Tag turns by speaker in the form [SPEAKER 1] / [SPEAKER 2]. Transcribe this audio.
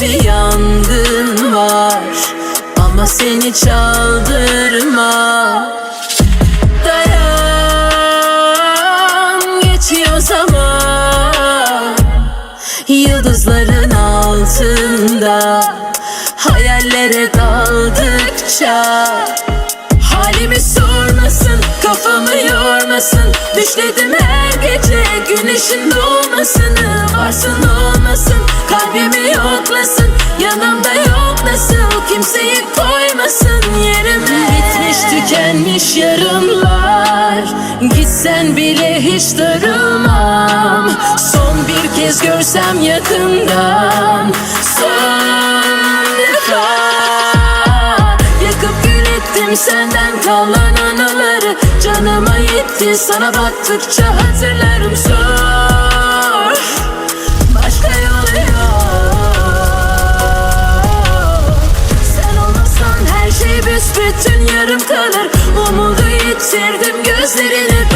[SPEAKER 1] bir yangın var. Ama seni çaldırma. Dayan geçiyor zaman. Yıldızların altında Hayallere daldıkça. Halimi sormasın, kafamı yormasın. Düşledim her gece güneşin doğmasını Varsın olmasın. Kalbimi kimseyi koymasın yerime. Bitmiş tükenmiş yarımlar. Gitsen bile hiç darılmam. Son bir kez görsem yakından. Defa Yakıp gül ettim senden kalan anıları. Canıma yetti sana baktıkça hatırlarım. Zor yarım kalır. Umudu yitirdim gözlerine